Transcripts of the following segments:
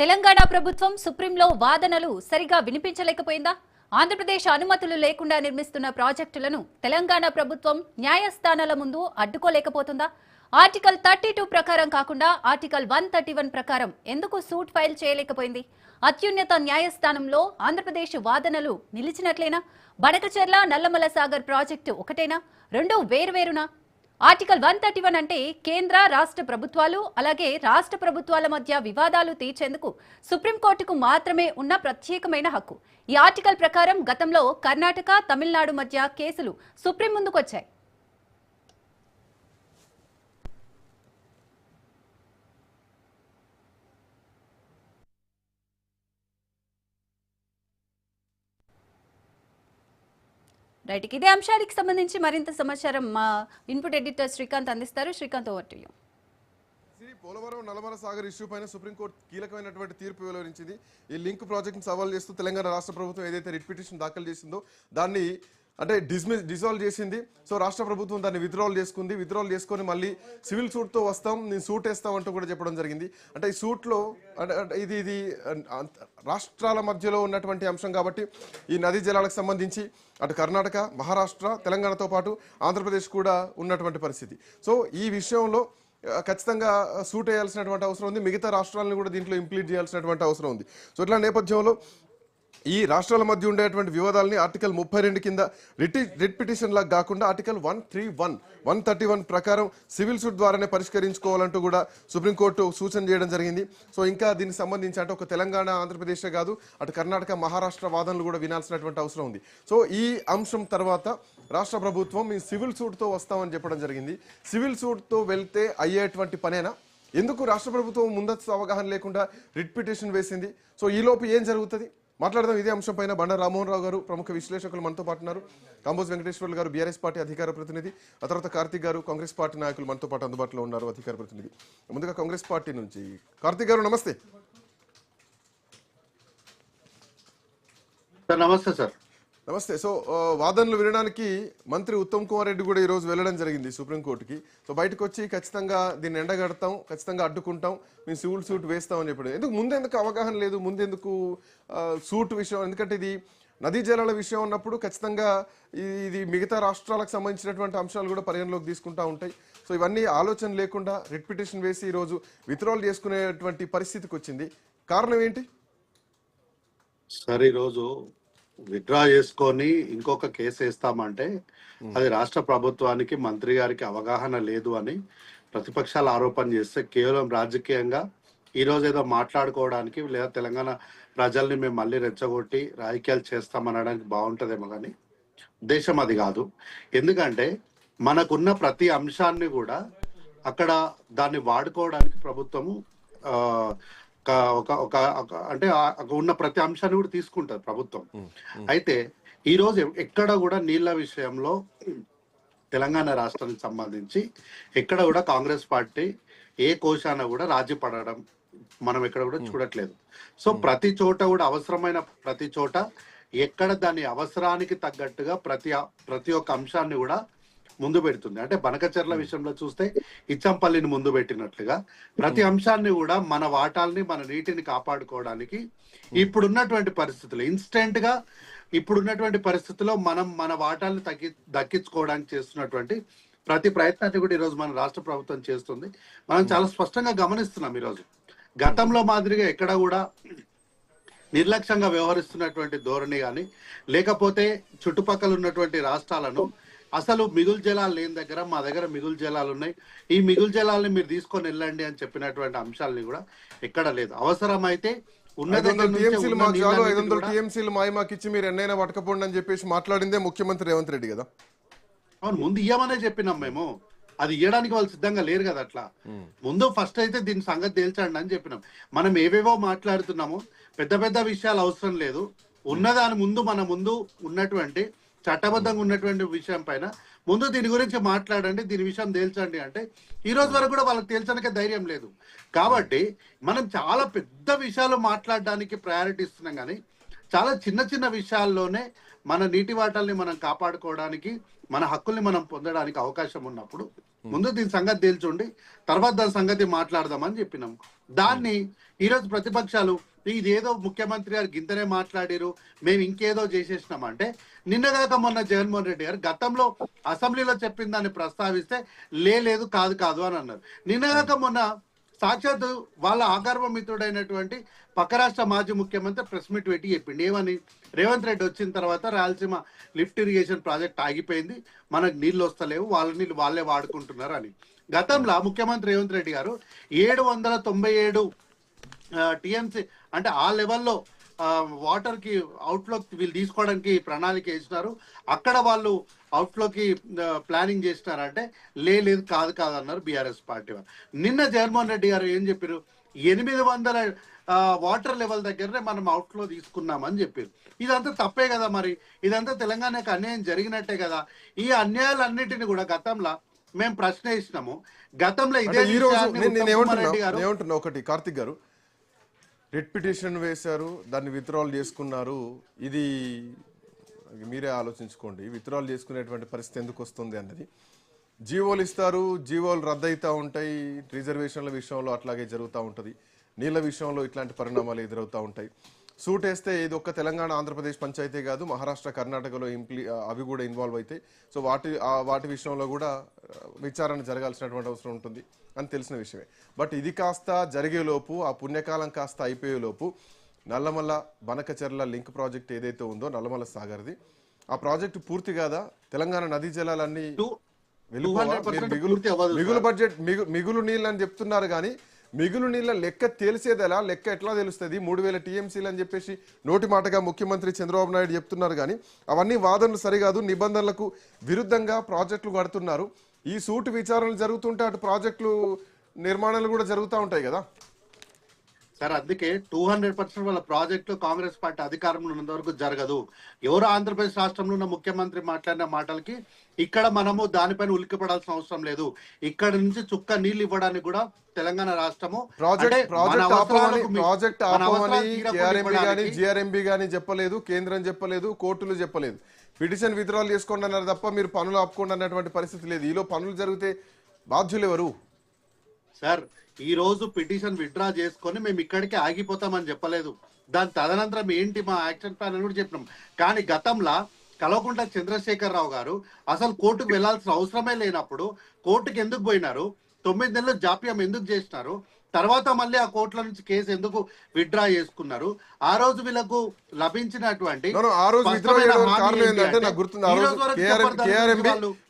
తెలంగాణ ప్రభుత్వం సుప్రీంలో వాదనలు సరిగా వినిపించలేకపోయిందా? ఆంధ్రప్రదేశ్ అనుమతులు లేకుండా నిర్మిస్తున్న ప్రాజెక్టులను తెలంగాణ ప్రభుత్వం న్యాయస్థానాల ముందు అడ్డుకోలేకపోతుందా? ఆర్టికల్ థర్టీ టూ ప్రకారం కాకుండా ఆర్టికల్ వన్ థర్టీ వన్ ప్రకారం ఎందుకు సూట్ ఫైల్ చేయలేకపోయింది? అత్యున్నత న్యాయస్థానంలో ఆంధ్రప్రదేశ్ వాదనలు నిలిచినట్లేనా? బడకచెర్ల నల్లమల సాగర్ ప్రాజెక్టు ఒకటేనా? రెండు వేరువేరునా? ఆర్టికల్ వన్ థర్టీ వన్ అంటే కేంద్ర రాష్ట్ర ప్రభుత్వాలు అలాగే రాష్ట్ర ప్రభుత్వాల మధ్య వివాదాలు తీర్చేందుకు సుప్రీంకోర్టుకు మాత్రమే ఉన్న ప్రత్యేకమైన హక్కు. ఈ ఆర్టికల్ ప్రకారం గతంలో కర్ణాటక తమిళనాడు మధ్య కేసులు సుప్రీం ముందుకొచ్చాయి. రైట్ ఇదే అంశానికి సంబంధించి మరింత సమాచారం మా ఇన్పుట్ ఎడిటర్ శ్రీకాంత్ అందిస్తారు. Srikanth over to you Sri Polavaram Nallamala Sagar issue పైన సుప్రీంకోర్టు కీలకమైనటువంటి తీర్పు వెలువరించింది. ఈ లింక్ ప్రాజెక్ట్ను సవాల్ చేస్తూ తెలంగాణ రాష్ట్ర ప్రభుత్వం ఏదైతే రిట్ పిటిషన్ దాఖలు చేసిందో దాన్ని అంటే డిస్మిస్ డిజాల్వ్ చేసింది. సో రాష్ట్ర ప్రభుత్వం దాన్ని విత్డ్రాల్ చేసుకుంది. విత్డ్రాల్ చేసుకొని మళ్ళీ సివిల్ సూట్తో వస్తాం నేను సూట్ వేస్తాం అంటూ కూడా చెప్పడం జరిగింది. అంటే ఈ సూట్లో అంటే ఇది ఇది రాష్ట్రాల మధ్యలో ఉన్నటువంటి అంశం కాబట్టి ఈ నదీ జలాలకు సంబంధించి అటు కర్ణాటక మహారాష్ట్ర తెలంగాణతో పాటు ఆంధ్రప్రదేశ్ కూడా ఉన్నటువంటి పరిస్థితి. సో ఈ విషయంలో ఖచ్చితంగా సూట్ వేయాల్సినటువంటి అవసరం ఉంది. మిగతా రాష్ట్రాలను కూడా దీంట్లో ఇంప్లీట్ చేయాల్సినటువంటి అవసరం ఉంది. సో ఇట్లా నేపథ్యంలో ఈ రాష్ట్రాల మధ్య ఉండేటువంటి వివాదాలని ఆర్టికల్ ముప్పై రెండు కింద రిటి రిట్ పిటిషన్ లాగా కాకుండా article one three one one thirty one ప్రకారం సివిల్ సూట్ ద్వారానే పరిష్కరించుకోవాలంటూ కూడా సుప్రీంకోర్టు సూచన చేయడం జరిగింది. సో ఇంకా దీనికి సంబంధించి అంటే ఒక తెలంగాణ ఆంధ్రప్రదేశే కాదు అటు కర్ణాటక మహారాష్ట్ర వాదనలు కూడా వినాల్సినటువంటి అవసరం ఉంది. సో ఈ అంశం తర్వాత రాష్ట్ర ప్రభుత్వం మీ సివిల్ సూట్తో వస్తామని చెప్పడం జరిగింది. సివిల్ సూట్తో వెళ్తే అయ్యేటువంటి పనేనా? ఎందుకు రాష్ట్ర ప్రభుత్వం ముందస్తు అవగాహన లేకుండా రిట్ పిటిషన్ వేసింది? సో ఈలోపు ఏం జరుగుతుంది? మాట్లాడదాం ఇదే అంశం పైన. బండ రామోహన్ రావు గారు ప్రముఖ విశ్లేషకులు మనతో పాటు ఉన్నారు. కంబోజ్ వెంకటేశ్వర్లు గారు బీఆర్ఎస్ పార్టీ అధికార ప్రతినిధి. ఆ తర్వాత కార్తీక్ గారు కాంగ్రెస్ పార్టీ నాయకులు మనతో పాటు అందుబాటులో ఉన్నారు అధికార ప్రతినిధి. ముందుగా కాంగ్రెస్ పార్టీ నుంచి కార్తీక్ గారు నమస్తే. సార్ నమస్తే సార్. నమస్తే. సో వాదనలు వినడానికి మంత్రి ఉత్తమ్ కుమార్ రెడ్డి కూడా ఈరోజు వెళ్ళడం జరిగింది సుప్రీంకోర్టుకి సో బయటకు వచ్చి ఖచ్చితంగా దీన్ని ఎండగడతాం ఖచ్చితంగా అడ్డుకుంటాం మేము సివిల్ సూట్ వేస్తాం అని చెప్పాడు. ఎందుకు ముందెందుకు అవగాహన లేదు ముందెందుకు సూట్ విషయం? ఎందుకంటే ఇది నదీ జలాల విషయం ఉన్నప్పుడు ఖచ్చితంగా ఇది మిగతా రాష్ట్రాలకు సంబంధించినటువంటి అంశాలు కూడా పరిగణలోకి తీసుకుంటా ఉంటాయి. సో ఇవన్నీ ఆలోచన లేకుండా రిట్ పిటిషన్ వేసి ఈరోజు విత్డ్రాల్ చేసుకునేటువంటి పరిస్థితికి వచ్చింది. కారణం ఏంటి? సార్ ఈరోజు విత్డ్రా చేసుకొని ఇంకొక కేసు వేస్తామంటే అది రాష్ట్ర ప్రభుత్వానికి మంత్రి గారికి అవగాహన లేదు అని ప్రతిపక్షాలు ఆరోపణ చేస్తే కేవలం రాజకీయంగా ఈ రోజు ఏదో మాట్లాడుకోవడానికి లేదా తెలంగాణ ప్రజల్ని మేము మళ్ళీ రెచ్చగొట్టి రాజకీయాలు చేస్తామనడానికి బాగుంటదేమో కానీ ఉద్దేశం అది కాదు. ఎందుకంటే మనకున్న ప్రతి అంశాన్ని కూడా అక్కడ దాన్ని వాడుకోవడానికి ప్రభుత్వము ఆ, ఒక- ఒక ఒక అంటే ఉన్న ప్రతి అంశాన్ని కూడా తీసుకుంటారు ప్రభుత్వం. అయితే ఈ రోజు ఎక్కడ కూడా నీళ్ళ విషయంలో తెలంగాణ రాష్ట్రానికి సంబంధించి ఎక్కడ కూడా కాంగ్రెస్ పార్టీ ఏ కోశాన కూడా రాజీ పడడం మనం ఎక్కడ కూడా చూడట్లేదు. సో ప్రతి చోట కూడా అవసరమైన ప్రతి చోట ఎక్కడ దాని అవసరానికి తగ్గట్టుగా ప్రతి ప్రతి ఒక్క అంశాన్ని కూడా ముందు పెడుతుంది. అంటే బనకచర్ల విషయంలో చూస్తే ఇచ్చంపల్లిని ముందు పెట్టినట్లుగా ప్రతి అంశాన్ని కూడా మన వాటాల్ని మన నీటిని కాపాడుకోవడానికి ఇప్పుడున్నటువంటి పరిస్థితులు. ఇన్స్టెంట్గా ఇప్పుడున్నటువంటి పరిస్థితుల్లో మనం మన వాటాల్ని తగ్గి దక్కించుకోవడానికి చేస్తున్నటువంటి ప్రతి ప్రయత్నాన్ని కూడా ఈరోజు మన రాష్ట్ర ప్రభుత్వం చేస్తుంది. మనం చాలా స్పష్టంగా గమనిస్తున్నాం ఈరోజు. గతంలో మాదిరిగా ఎక్కడ కూడా నిర్లక్ష్యంగా వ్యవహరిస్తున్నటువంటి ధోరణి కానీ లేకపోతే చుట్టుపక్కల ఉన్నటువంటి రాష్ట్రాలను అసలు మిగులు జలాలు లేని దగ్గర మా దగ్గర మిగులు జలాలు ఉన్నాయి. ఈ మిగులు జలాల్ని మీరు తీసుకొని వెళ్ళండి అని చెప్పినటువంటి అంశాలని కూడా ఎక్కడ లేదు. అవసరమైతే టీఎంసీలు ఇచ్చి మీరు ఎన్నైనా పట్టకపోండి అని చెప్పేసి మాట్లాడిందే ముఖ్యమంత్రి రేవంత్ రెడ్డి కదా. అవును ముందు ఇయ్యమనే చెప్పినాం మేము. అది ఇయ్యడానికి వాళ్ళు సిద్ధంగా లేరు కదా అట్లా. ముందు ఫస్ట్ అయితే దీని సంగతి తేల్చండి అని చెప్పినాం. మనం ఏవేవో మాట్లాడుతున్నాము పెద్ద పెద్ద విషయాలు అవసరం లేదు. ఉన్నదాని ముందు మన ముందు ఉన్నటువంటి చట్టబద్ధంగా ఉన్నటువంటి విషయం పైన. ముందు దీని గురించి మాట్లాడండి దీని విషయం తేల్చండి అంటే ఈ రోజు వరకు కూడా వాళ్ళకి తేల్చడానికి ధైర్యం లేదు. కాబట్టి మనం చాలా పెద్ద విషయాలు మాట్లాడడానికి ప్రయారిటీ ఇస్తున్నాం కానీ చాలా చిన్న చిన్న విషయాల్లోనే మన నీటి వాటల్ని మనం కాపాడుకోవడానికి మన హక్కుల్ని మనం పొందడానికి అవకాశం ఉన్నప్పుడు ముందు దీని సంగతి తేల్చుండి తర్వాత దాని సంగతి మాట్లాడదామని చెప్పినాం. దాన్ని ఈరోజు ప్రతిపక్షాలు ఇదేదో ముఖ్యమంత్రి గారు గింతనే మాట్లాడారు మేము ఇంకేదో చేసేసినాం అంటే నిన్నగాక మొన్న జగన్మోహన్ రెడ్డి గారు గతంలో అసెంబ్లీలో చెప్పిన దాన్ని ప్రస్తావిస్తే లే లేదు కాదు కాదు అని అన్నారు. నిన్నగాక మొన్న సాక్షాత్ వాళ్ళ ఆగర్వ మిత్రుడైనటువంటి పక్క రాష్ట్ర మాజీ ముఖ్యమంత్రి ప్రెస్ మీట్ పెట్టి చెప్పిండు. ఏమని? రేవంత్ రెడ్డి వచ్చిన తర్వాత రాయలసీమ లిఫ్ట్ ఇరిగేషన్ ప్రాజెక్ట్ ఆగిపోయింది మనకు నీళ్ళు వస్తలేవు వాళ్ళ నీళ్ళు వాళ్ళే వాడుకుంటున్నారు అని. గతంలో ముఖ్యమంత్రి రేవంత్ రెడ్డి గారు ఏడు వందల తొంభై ఏడు టిఎంసీ అంటే ఆ లెవెల్లో వాటర్కి అవుట్ఫ్లో వీళ్ళు తీసుకోవడానికి ప్రణాళిక వేసినారు. అక్కడ వాళ్ళు అవుట్ఫ్లోకి ప్లానింగ్ చేసినారంటే లే లేదు కాదు కాదు అన్నారు బీఆర్ఎస్ పార్టీ వాళ్ళు నిన్న జగన్మోహన్ రెడ్డి గారు ఏం చెప్పారు? ఎనిమిది వందల వాటర్ లెవెల్ దగ్గరనే మనం అవుట్ఫ్లో తీసుకున్నామని చెప్పారు. ఇదంతా తప్పే కదా మరి? ఇదంతా తెలంగాణకు అన్యాయం జరిగినట్టే కదా? ఈ అన్యాయాలన్నిటిని కూడా గతంలో మేము ప్రశ్న వేసినాము. గతంలో ఇదే రెడ్డి గారు ఒకటి? కార్తిక్ గారు రిట్ పిటిషన్ వేశారు దాన్ని విత్డ్రాల్ చేసుకున్నారు. ఇది మీరే ఆలోచించుకోండి. విత్డ్రాల్ చేసుకునేటువంటి పరిస్థితి ఎందుకు వస్తుంది అన్నది. జీవోలు ఇస్తారు జీవోలు రద్దయితూ ఉంటాయి రిజర్వేషన్ల విషయంలో అట్లాగే జరుగుతూ ఉంటుంది. నీళ్ళ విషయంలో ఇట్లాంటి పరిణామాలు ఎదురవుతూ ఉంటాయి. సూట్ వేస్తే ఇది ఒక్క తెలంగాణ ఆంధ్రప్రదేశ్ పంచాయతీ కాదు మహారాష్ట్ర కర్ణాటకలో ఇంప్లి అవి కూడా ఇన్వాల్వ్ అవుతాయి సో వాటి ఆ వాటి విషయంలో కూడా విచారణ జరగాల్సినటువంటి అవసరం ఉంటుంది అని తెలిసిన విషయమే. బట్ ఇది కాస్త జరిగేలోపు ఆ పుణ్యకాలం కాస్త అయిపోయేలోపు నల్లమల్ల బనకచెర్ల లింక్ ప్రాజెక్ట్ ఏదైతే ఉందో నల్లమల్ల సాగర్ది ఆ ప్రాజెక్టు పూర్తి కాదా? తెలంగాణ నదీ జలాలన్నీ టూ- వెళ్ళిపోవా? 200% మీరు మిగులు బడ్జెట్ మిగు మిగులు నీళ్ళు అని చెప్తున్నారు కానీ మిగులు నీళ్ళ లెక్క తేల్చేది ఎలా లెక్క ఎట్లా తెలుస్తుంది? మూడు వేల టీఎంసీలు అని చెప్పేసి నోటి మాటగా ముఖ్యమంత్రి చంద్రబాబు నాయుడు చెప్తున్నారు కానీ అవన్నీ వాదనలు సరికాదు నిబంధనలకు విరుద్ధంగా ప్రాజెక్టులు కడుతున్నారు. ఈ సూటు విచారణలు జరుగుతుంటే అటు ప్రాజెక్టులు నిర్మాణాలు కూడా జరుగుతూ ఉంటాయి కదా? సార్ అందుకే టూ హండ్రెడ్ పర్సెంట్ వాళ్ళ ప్రాజెక్టులు కాంగ్రెస్ పార్టీ అధికారంలో ఉన్నంత వరకు జరగదు. ఎవరు ఆంధ్రప్రదేశ్ రాష్ట్రంలో ఉన్న ముఖ్యమంత్రి మాట్లాడిన మాటలకి ఇక్కడ మనము దానిపైన ఉలిక్కిపడాల్సిన అవసరం లేదు. ఇక్కడ నుంచి చుక్క నీళ్ళు ఇవ్వడానికి కూడా తెలంగాణ రాష్ట్రము ప్రాజెక్ట్ ప్రాజెక్ట్ ప్రాజెక్ట్ జిఆర్ఎంబి కానీ చెప్పలేదు కేంద్రం చెప్పలేదు కోర్టులు చెప్పలేదు. పిటిషన్ విత్డ్రాల్ చేసుకోండి అన్నారు తప్ప మీరు పనులు ఆపుకోండి అన్నటువంటి పరిస్థితి లేదు. ఈలో పనులు జరిగితే బాధ్యులు ఎవరు? సార్ ఈ రోజు పిటిషన్ విత్డ్రా చేసుకొని మేము ఇక్కడికి ఆగిపోతామని చెప్పలేదు. దాని తదనంతరం ఏంటి మా యాక్షన్ ప్లాన్ అని కూడా చెప్పినాం. కానీ గతంలో కలవకుంట చంద్రశేఖర్ రావు గారు అసలు కోర్టుకు వెళ్ళాల్సిన అవసరమే లేనప్పుడు కోర్టుకు ఎందుకు పోయినారు? తొమ్మిది నెలలు జాప్యం ఎందుకు చేసినారు? తర్వాత మళ్ళీ ఆ కోర్టుల నుంచి కేసు ఎందుకు విత్డ్రా చేసుకున్నారు? ఆ రోజు వీళ్ళకు లభించినటువంటి ఆ రోజు నాకు గుర్తుంది ఆ రోజు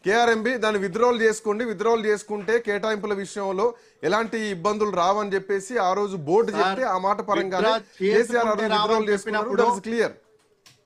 కేఆర్ఎంబి దాన్ని విత్డ్రాల్ చేసుకోండి విత్డ్రాల్ చేసుకుంటే కేటాయింపుల విషయంలో ఎలాంటి ఇబ్బందులు రావని చెప్పేసి ఆ రోజు బోర్డు చెప్తే ఆ మాట withdraw కేసీఆర్ విత్డ్రాల్ చేసుకున్నారు. క్లియర్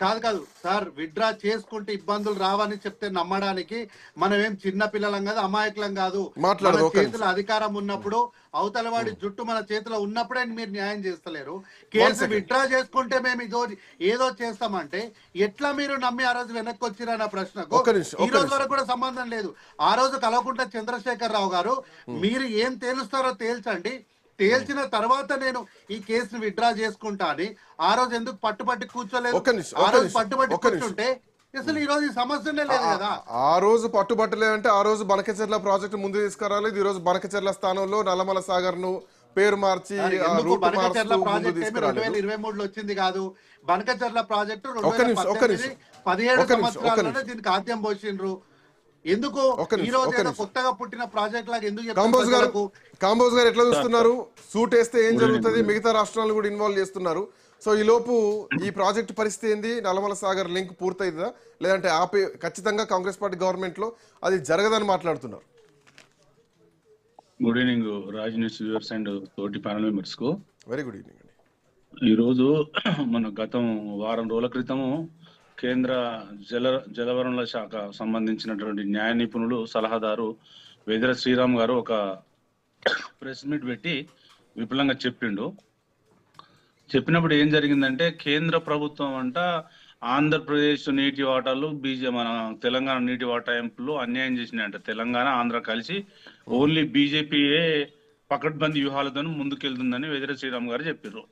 కాదు కాదు. సార్ విత్డ్రా చేసుకుంటే ఇబ్బందులు రావని చెప్తే నమ్మడానికి మనం ఏం చిన్న పిల్లలం కాదు అమాయకులం కాదు. మన. చేతిలో అధికారం ఉన్నప్పుడు అవతల వాడి జుట్టు మన చేతిలో ఉన్నప్పుడే మీరు న్యాయం చేస్తలేరు. కేసు. విత్డ్రా చేసుకుంటే మేము ఇదో ఏదో చేస్తామంటే ఎట్లా మీరు నమ్మి ఆ రోజు వెనక్కి వచ్చిరన్న ప్రశ్నకు ఈ రోజు. వరకు కూడా సంబంధం లేదు. ఆ రోజు కలవకుంట చంద్రశేఖర్ రావు గారు మీరు ఏం తేలుస్తారో తేల్చండి. తేల్చిన తర్వాత నేను ఈ కేసును విత్డ్రా చేసుకుంటా అని ఆ రోజు ఎందుకు పట్టుబట్టి కూర్చోలేదు ఆ రోజు పట్టుబట్టి. కూర్చుంటే అసలు ఈ రోజు ఈ సమస్యనే లేదు కదా ఆ రోజు పట్టుబట్టలేదంటే ఆ రోజు బనకచెర్ల ప్రాజెక్టు ముందు తీసుకురాలేదు ఈ రోజు బనకచెర్ల స్థానంలో నల్లమల సాగర్ను పేరు మార్చి బనకచర్ల ప్రాజెక్ట్ రెండు వేల ఇరవై మూడులో వచ్చింది కాదు బనకచర్ల ప్రాజెక్టు రెండు వేల. పదిహేడు. దీనికి ఆద్యం పోసిండ్రు ఎందుకు? ఈ రోజు ఏదో. కొత్తగా పుట్టిన ప్రాజెక్ట్ లాగా ఎందుకు కాంబోజ్ గారు? కాంబోజ్ గారు ఎట్లా చూస్తున్నారు? సూట్ వేస్తే ఏం జరుగుతుంది? మిగతా రాష్ట్రాలను కూడా ఇన్వాల్వ్ చేస్తున్నారు. సో ఈ లోపు ఈ ప్రాజెక్ట్ పరిస్థితి ఏంది? నల్లమల సాగర్ లింక్ పూర్తయిందా లేదంటే ఆపే ఖచ్చితంగా కాంగ్రెస్ పార్టీ గవర్నమెంట్లో అది జరగదని మాట్లాడుతున్నారు. Good evening Raj news viewers and తోటి ప్యానల్ మెంబర్స్కు. వెరీ గుడ్ ఈవినింగ్ అండి ఈరోజు మన గతం వారం రోజుల క్రితము కేంద్ర జల జలవనరుల శాఖ సంబంధించినటువంటి న్యాయ నిపుణులు సలహాదారు వేదిర శ్రీరామ్ గారు ఒక ప్రెస్ మీట్ పెట్టి విపులంగా చెప్పిండు. చెప్పినప్పుడు ఏం జరిగిందంటే కేంద్ర ప్రభుత్వం అంట ఆంధ్రప్రదేశ్ నీటి వాటాలు బీజే మన తెలంగాణ నీటి వాటాయింపులు అన్యాయం చేసినాయంట. తెలంగాణ ఆంధ్ర కలిసి ఓన్లీ బీజేపీయే పకడ్బందీ వ్యూహాలతో ముందుకెళ్తుందని వెదిర శ్రీరామ్ గారు చెప్పారు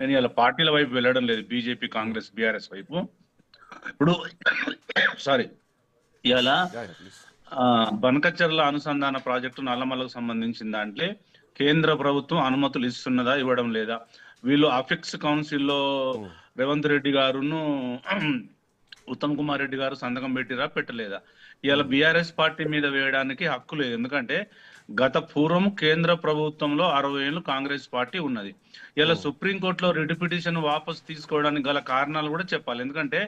నేను ఇలా పార్టీల వైపు వెళ్ళడం లేదు బీజేపీ కాంగ్రెస్ బీఆర్ఎస్ వైపు. ఇప్పుడు సారీ ఆ, బనకచెర్ల అనుసంధాన ప్రాజెక్టు నల్లమల్లకు సంబంధించిన దాంట్లో కేంద్ర ప్రభుత్వం అనుమతులు ఇస్తున్నదా ఇవ్వడం లేదా? వీళ్ళు అఫెక్స్ కౌన్సిల్లో రేవంత్ రెడ్డి గారును ఉత్తమ్ కుమార్ రెడ్డి గారు సంతకం పెట్టిరా పెట్టలేదా? ఇవాళ బీఆర్ఎస్ పార్టీ మీద వేయడానికి హక్కు లేదు. ఎందుకంటే గత పూర్వం కేంద్ర ప్రభుత్వంలో అరవై ఏళ్ళు కాంగ్రెస్ పార్టీ ఉన్నది. ఇలా సుప్రీంకోర్టులో రిట్ పిటిషన్ వాపస్ తీసుకోవడానికి గల కారణాలు కూడా చెప్పాలి. ఎందుకంటే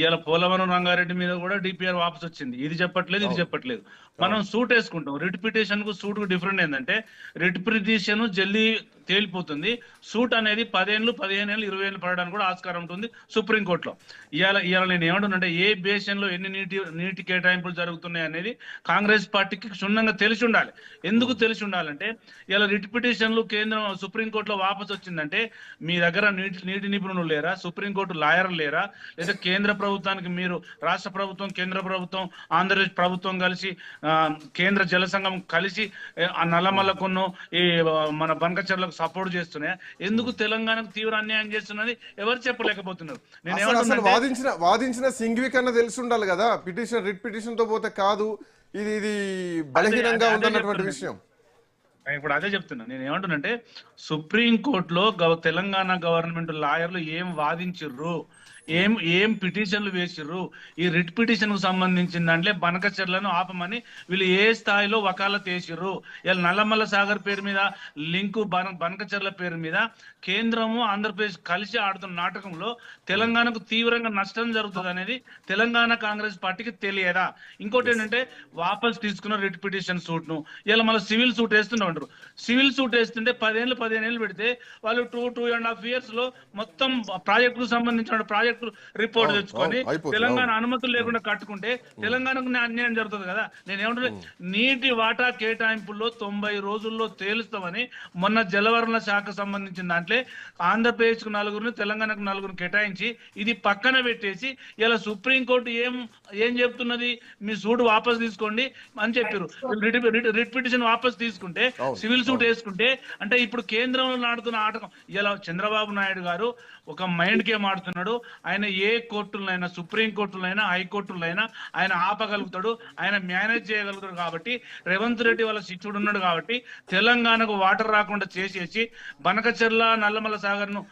ఇవాళ పోలవరం రంగారెడ్డి మీద కూడా డిపిఆర్ వాపస్ వచ్చింది. ఇది చెప్పట్లేదు ఇది చెప్పట్లేదు. మనం సూట్ వేసుకుంటాం. రిట్ పిటిషన్కు సూట్కు డిఫరెంట్ ఏంటంటే రిట్ పిటిషన్ జల్దీ తేలిపోతుంది. సూట్ అనేది పదేళ్ళు పదిహేను ఏళ్ళు ఇరవై ఏళ్ళు పడడానికి కూడా ఆస్కారం ఉంటుంది సుప్రీంకోర్టులో. ఇవాళ ఇవాళ నేను ఏమంటున్నానంటే ఏ బేషన్లో ఎన్ని నీటి నీటి కేటాయింపులు జరుగుతున్నాయి అనేది కాంగ్రెస్ పార్టీకి క్షుణ్ణంగా తెలిసి ఉండాలి. ఎందుకు తెలిసి ఉండాలంటే ఇలా రిట్ పిటిషన్లు కేంద్రం సుప్రీంకోర్టులో వాపస్ వచ్చిందంటే మీ దగ్గర నీటి నీటి నిపుణులు లేరా? సుప్రీంకోర్టు లాయర్లు లేరా? లేదా కేంద్ర ప్రభుత్వానికి మీరు రాష్ట్ర ప్రభుత్వం కేంద్ర ప్రభుత్వం ఆంధ్రప్రదేశ్ ప్రభుత్వం కలిసి కేంద్ర జల సంఘం కలిసి ఆ నల్లమల్లకును ఈ మన బనకచర్లకు సపోర్ట్ చేస్తున్నాయా? ఎందుకు తెలంగాణకు తీవ్ర అన్యాయం చేస్తున్నది ఎవరు చెప్పలేకపోతున్నారు? నేను వాదించిన వాదించిన సింగ్వి కన్నా తెలిసి ఉండాలి కదా. పిటిషన్ రిట్ పిటిషన్తో పోతే కాదు. ఇది ఇది బలహీనంగా ఉందన్నటువంటి. విషయం. ఇప్పుడు అదే చెప్తున్నా. నేను ఏమంటున్నంటే సుప్రీం కోర్టులో గవ- తెలంగాణ గవర్నమెంట్ లాయర్లు ఏం వాదించిర్రు? ఏం ఏం పిటిషన్లు వేసిర్రు? ఈ రిట్ పిటిషన్కు సంబంధించిన దాంట్లో బనకచర్లను ఆపమని వీళ్ళు ఏ స్థాయిలో వకాలత్ వేసిర్రు ఇలా నల్లమల్ల సాగర్ పేరు మీద లింకు బన బనకచర్ల పేరు మీద కేంద్రము ఆంధ్రప్రదేశ్ కలిసి ఆడుతున్న నాటకంలో తెలంగాణకు తీవ్రంగా నష్టం జరుగుతుంది అనేది తెలంగాణ కాంగ్రెస్ పార్టీకి తెలియదా? ఇంకోటి ఏంటంటే వాపస్ తీసుకున్న రిట్ పిటిషన్ సూట్ను ఇలా మళ్ళీ సివిల్ సూట్ వేస్తుండే ఉంటారు సివిల్ సూట్ వేస్తుంటే పదేళ్ళు పదిహేను ఏళ్ళు పెడితే వాళ్ళు టూ టూ అండ్ హాఫ్ ఇయర్స్లో మొత్తం ప్రాజెక్టుకు సంబంధించిన ప్రాజెక్టు రిపోర్ట్ తెచ్చుకొని తెలంగాణ. అనుమతులు లేకుండా కట్టుకుంటే తెలంగాణకు న్యా- అన్యాయం జరుగుతుంది కదా. నేను ఏమంటున్నా నీటి వాటా కేటాయింపుల్లో తొంభై రోజుల్లో తేలుస్తామని మొన్న జలవనరుల శాఖ సంబంధించిన దాంట్లో ఆంధ్రప్రదేశ్కు నలుగురిని తెలంగాణకు నలుగురిని కేటాయించి ఇది పక్కన పెట్టేసి ఇలా సుప్రీంకోర్టు ఏం ఏం చెప్తున్నది? మీ సూట్ వాపస్ తీసుకోండి అని చెప్పారు. రిట్ పిటిషన్ వాపస్ తీసుకుంటే సివిల్ సూట్ వేసుకుంటే అంటే ఇప్పుడు కేంద్రంలో నాడుతున్న ఆటకం ఇలా చంద్రబాబు నాయుడు గారు ఒక మైండ్ గేమ్ ఆడుతున్నాడు. ఆయన ఏ కోర్టులైనా సుప్రీం కోర్టులైనా హైకోర్టులైనా ఆయన ఆపగలుగుతాడు. ఆయన మేనేజ్ చేయగలుగుతాడు కాబట్టి రేవంత్ రెడ్డి వాళ్ళ శిక్షుడు ఉన్నాడు కాబట్టి తెలంగాణకు వాటర్ రాకుండా చేసేసి బనకచెర్ల నల్లమల్ల సాగర్ను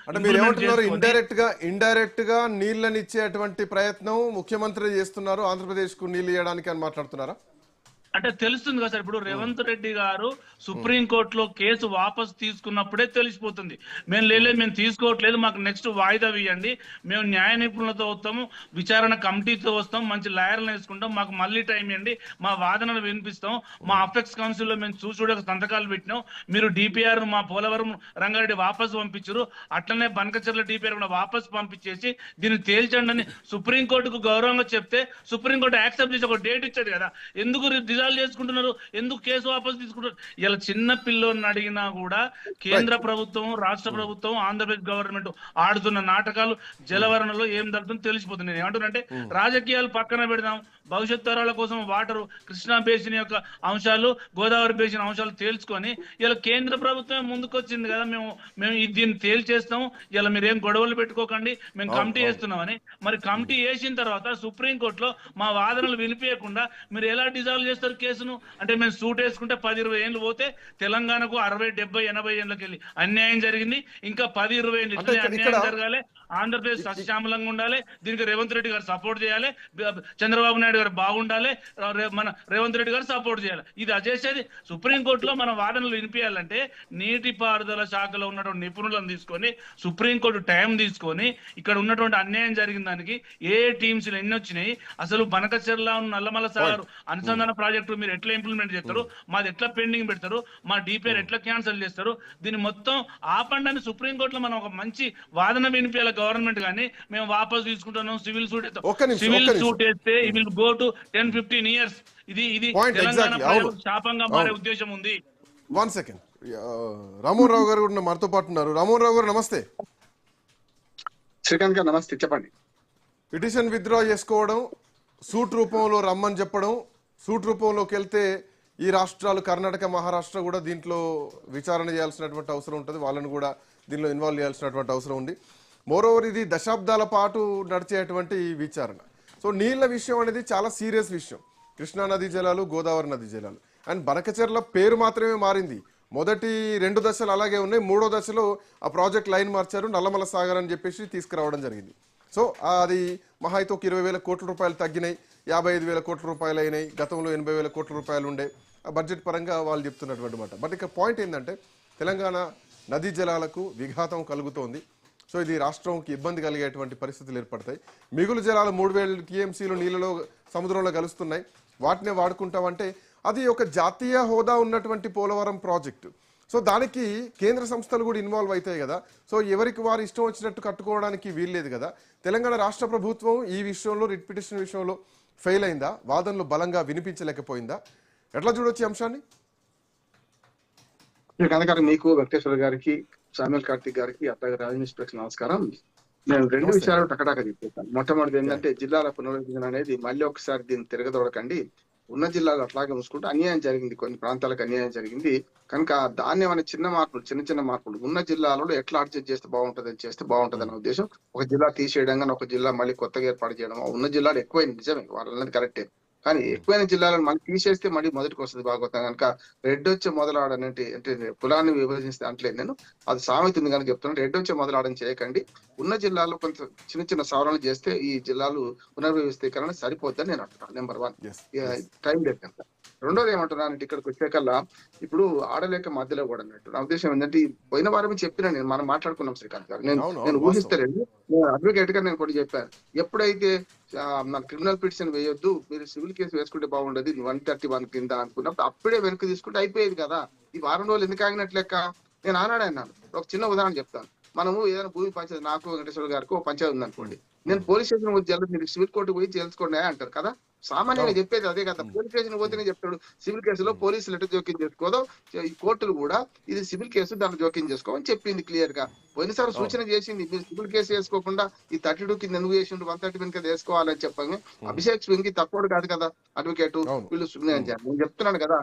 ఇండైరెక్ట్గా ఇండైరెక్ట్గా నీళ్ళని ఇచ్చేటువంటి ప్రయత్నం ముఖ్యమంత్రి చేస్తున్నారు. ఆంధ్రప్రదేశ్కు నీళ్ళు ఇవ్వడానికి అని మాట్లాడుతున్నారా? అంటే తెలుస్తుంది కదా సార్ ఇప్పుడు రేవంత్ రెడ్డి గారు సుప్రీం కోర్టులో కేసు వాపస్ తీసుకున్నప్పుడే తెలిసిపోతుంది. మేము లేదు మేము తీసుకోవట్లేదు మాకు నెక్స్ట్ వాయిదా వేయండి. మేము న్యాయ నిపుణులతో వస్తాము విచారణ కమిటీతో వస్తాం మంచి లాయర్లను వేసుకుంటాం మాకు మళ్ళీ టైం ఇవ్వండి మా వాదనలు వినిపిస్తాం మా అఫెక్స్ కౌన్సిల్లో మేము చూసుడే సంతకాలు పెట్టినాం మీరు డిపిఆర్ మా పోలవరం రంగారెడ్డి వాపస్ పంపించారు అట్లనే బనకచర్ల డిపిఆర్ కూడా వాపస్ పంపించేసి దీన్ని తేల్చండి అని సుప్రీం కోర్టుకు గౌరవంగా చెప్తే సుప్రీం కోర్టు యాక్సెప్ట్ చేసి ఒక డేట్ ఇచ్చాడు కదా ఎందుకు డిజాల్వ్ చేసుకుంటున్నారు? ఎందుకు కేసు వాపస్ తీసుకుంటారు ఇలా చిన్న పిల్లోని అడిగినా కూడా కేంద్ర ప్రభుత్వం రాష్ట్ర ప్రభుత్వం ఆంధ్రప్రదేశ్ గవర్నమెంట్ ఆడుతున్న నాటకాలు జలవరణలో ఏం జరుగుతుందో తెలిసిపోతుంది. నేను ఏమంటున్నానంటే రాజకీయాలు పక్కన పెడదాం. భవిష్యత్ తరాల కోసం వాటర్ కృష్ణా బేసిన్ యొక్క అంశాలు గోదావరి బేసిన్ అంశాలు తేల్చుకొని ఇలా కేంద్ర ప్రభుత్వం ముందుకు వచ్చింది కదా మేము మేము దీన్ని తేల్చేస్తాం. ఇలా మీరు ఏం గొడవలు పెట్టుకోకండి మేము కమిటీ. వేస్తున్నామని. మరి కమిటీ వేసిన తర్వాత సుప్రీం కోర్టులో మా వాదనలు వినిపించకుండా మీరు ఎలా డిజాల్వ్ చేస్తారు? కేసును అంటే మేము సూట్ వేసుకుంటే పది ఇరవై ఏళ్ళు పోతే తెలంగాణకు అరవై డెబ్బై ఎనభై ఏళ్ళకి వెళ్ళి అన్యాయం జరిగింది. ఇంకా పది ఇరవై ఏళ్ళు అన్యాయం జరగాలి. ఆంధ్రప్రదేశ్ సస్యామలంగా ఉండాలి. దీనికి రేవంత్ రెడ్డి గారు సపోర్ట్ చేయాలి. చంద్రబాబు నాయుడు గారు బాగుండాలి. మన రేవంత్ రెడ్డి గారు సపోర్ట్ చేయాలి. ఇది చేసేది. సుప్రీం కోర్టులో మన వాదనలు వినిపించాలంటే నీటిపారుదల శాఖలో ఉన్నటువంటి నిపుణులను తీసుకొని సుప్రీం కోర్టు టైం తీసుకొని ఇక్కడ ఉన్నటువంటి అన్యాయం జరిగిన దానికి ఏ టీమ్స్ ఎన్ని వచ్చినాయి అసలు బనకచెర్ల నల్లమల్ల సాగర్ అనుసంధాన ప్రాజెక్టు మీరు ఎట్లా ఇంప్లిమెంట్ చేస్తారు? మాది ఎట్లా పెండింగ్ పెడతారు? మా డిపిఆర్ ఎట్లా క్యాన్సిల్ చేస్తారు? దీన్ని మొత్తం ఆపండి అని సుప్రీం కోర్టులో మనం ఒక మంచి వాదన వినిపించాలి గవర్నమెంట్ కానీ మేము వాపస్ తీసుకుంటున్నాం సివిల్ సూట్ సివిల్. సూట్ వేస్తే ఈ will go to ten fifteen years ఇది ఇది తెలంగాణ శాపంగా మారే. ఉద్దేశం ఉంది. వన్ సెకండ్ రామోహన్ రావు గారు కూడా మనతో పాటు ఉన్నారు. రామోహన్ రావు గారు నమస్తే. శ్రీకాంత్ గారు నమస్తే చెప్పండి. పిటిషన్ విత్డ్రా చేసుకోవడం సూట్ రూపంలో రమ్మని చెప్పడం సూట్ రూపంలోకి వెళ్తే ఈ రాష్ట్రాలు కర్ణాటక మహారాష్ట్ర కూడా దీంట్లో విచారణ చేయాల్సినటువంటి అవసరం ఉంటుంది. వాళ్ళని కూడా దీనిలో ఇన్వాల్వ్ చేయాల్సినటువంటి అవసరం ఉంది. మోరోవర్ ఇది దశాబ్దాల పాటు నడిచేటువంటి విచారణ. సో నీళ్ళ విషయం అనేది చాలా సీరియస్ విషయం. కృష్ణా నదీ జలాలు గోదావరి నది జలాలు. అండ్ బనకచెర్ల పేరు మాత్రమే మారింది. మొదటి రెండు దశలు అలాగే ఉన్నాయి. మూడో దశలో ఆ ప్రాజెక్ట్ లైన్ మార్చారు. నల్లమల సాగర్ అని చెప్పేసి తీసుకురావడం జరిగింది. సో అది మహా అయితే ఒక ఇరవై వేల కోట్ల రూపాయలు తగ్గినాయి. యాభై ఐదు వేల కోట్ల రూపాయలు అయినాయి. గతంలో ఎనభై వేల కోట్ల రూపాయలు ఉండే. ఆ బడ్జెట్ పరంగా వాళ్ళు చెప్తున్నటువంటి మాట. బట్ ఇక పాయింట్ ఏంటంటే తెలంగాణ నదీ జలాలకు విఘాతం కలుగుతోంది. సో ఇది రాష్ట్రంకి ఇబ్బంది కలిగేటువంటి పరిస్థితులు ఏర్పడతాయి. మిగులు జలాలు మూడు వేల టీఎంసీలు నీళ్ళలో సముద్రంలో కలుస్తున్నాయి. వాటినే వాడుకుంటామంటే అది ఒక జాతీయ హోదా ఉన్నటువంటి పోలవరం ప్రాజెక్టు. సో దానికి కేంద్ర సంస్థలు కూడా ఇన్వాల్వ్ అవుతాయి కదా. సో ఎవరికి వారు ఇష్టం వచ్చినట్టు కట్టుకోవడానికి వీల్లేదు కదా. తెలంగాణ రాష్ట్ర ప్రభుత్వం ఈ విషయంలో రిట్ పిటిషన్ విషయంలో ఫెయిల్ అయిందా? వాదనలు బలంగా వినిపించలేకపోయిందా? ఎట్లా చూడొచ్చు ఈ అంశాన్ని? మీకు వెంకటేశ్వర గారికి సామ్యుల్ కార్తిక్ గారికి అట్లాగే రాజనీష్ ప్రశ్న నమస్కారం. నేను రెండు. విషయాలు టకటాక చెప్పేస్తాను మొట్టమొదటి ఏంటంటే జిల్లాల పునర్విభజన అనేది మళ్ళీ ఒకసారి దీన్ని తిరగదొడకండి ఉన్న జిల్లాలు అట్లాగే ఉంచుకుంటూ అన్యాయం జరిగింది కొన్ని ప్రాంతాలకు అన్యాయం జరిగింది. కనుక దాన్ని ఏమైనా చిన్న మార్పులు చిన్న చిన్న మార్పులు ఉన్న జిల్లాలలో ఎట్లా అడ్జస్ట్ చేస్తే బాగుంటుంది అని చేస్తే బాగుంటుంది అనే ఉద్దేశం. ఒక జిల్లా తీసేయడం కానీ ఒక జిల్లా మళ్ళీ కొత్తగా ఏర్పాటు చేయడం ఉన్న జిల్లాలు ఎక్కువైంది. నిజమే వాళ్ళన్నది కరెక్టే. కానీ ఎక్కువైన జిల్లాలను మళ్ళీ తీసేస్తే మళ్ళీ మొదటికి వస్తుంది భాగవతం. కనుక రెడ్ వచ్చే మొదలాడనంటే అంటే కులాన్ని విభజిస్తే అంటలేదు నేను అది సామెత ఉంది కనుక చెప్తున్నాను. రెడ్ వచ్చే మొదలాడని చేయకండి. ఉన్న జిల్లాలో కొంత చిన్న చిన్న సవరణలు చేస్తే ఈ జిల్లాలు పునర్వ్యవస్థీకరణ సరిపోద్దని నేను అంటున్నాను. నెంబర్ వన్ టైం లేదు కనుక రెండోది ఏమంటున్నానంటే ఇక్కడికి వచ్చేకల్లా ఇప్పుడు ఆడలేక మధ్యలో కూడా అన్నట్టు. నా ఉద్దేశం ఏంటంటే పోయిన వారం చెప్పిన నేను మనం మాట్లాడుకున్నాం శ్రీకాంత్ గారు. నేను నేను. ఊహిస్తానండి నేను అడ్వకేట్గా నేను కూడా చెప్పాను. ఎప్పుడైతే మన క్రిమినల్ పిటిషన్ వేయొద్దు మీరు సివిల్ కేసు వేసుకుంటే బాగుండదు వన్ థర్టీ వన్ కింద అనుకున్నప్పుడు అప్పుడే వెనక్కి తీసుకుంటే అయిపోయేది కదా. ఈ వారం రోజులు ఎందుకు ఆగినట్లు లెక్క? నేను ఆనాడే అన్నాను. ఒక చిన్న ఉదాహరణ చెప్తాను. మనము ఏదైనా భూమి పంచాయతీ నాకు వెంకటేశ్వర గారికి ఒక పంచాయతీ ఉంది అనుకోండి నేను పోలీస్ స్టేషన్ జల్లు మీరు సివిల్ కోర్టు పోయి తెలుసుకోండి అంటారు కదా. సామాన్యంగా చెప్పేది అదే కదా. పోలీస్ స్టేషన్ పోతేనే చెప్తాడు. సివిల్ కేసులో పోలీసులు ఎటు జోక్యం చేసుకోదో ఈ కోర్టులు కూడా ఇది సివిల్ కేసు దాన్ని జోక్యం చేసుకోమని చెప్పింది క్లియర్గా పోయినసారి సూచన చేసింది మీరు సివిల్ కేసు వేసుకోకుండా ఈ థర్టీ టూ కింద ఎందుకు చేసిండు వన్ థర్టీ వెనుక వేసుకోవాలని చెప్పంగా అభిషేక్ స్వింగ్ తక్కువ కాదు కదా అడ్వకేట్. వీళ్ళు నేను చెప్- నేను చెప్తున్నాను కదా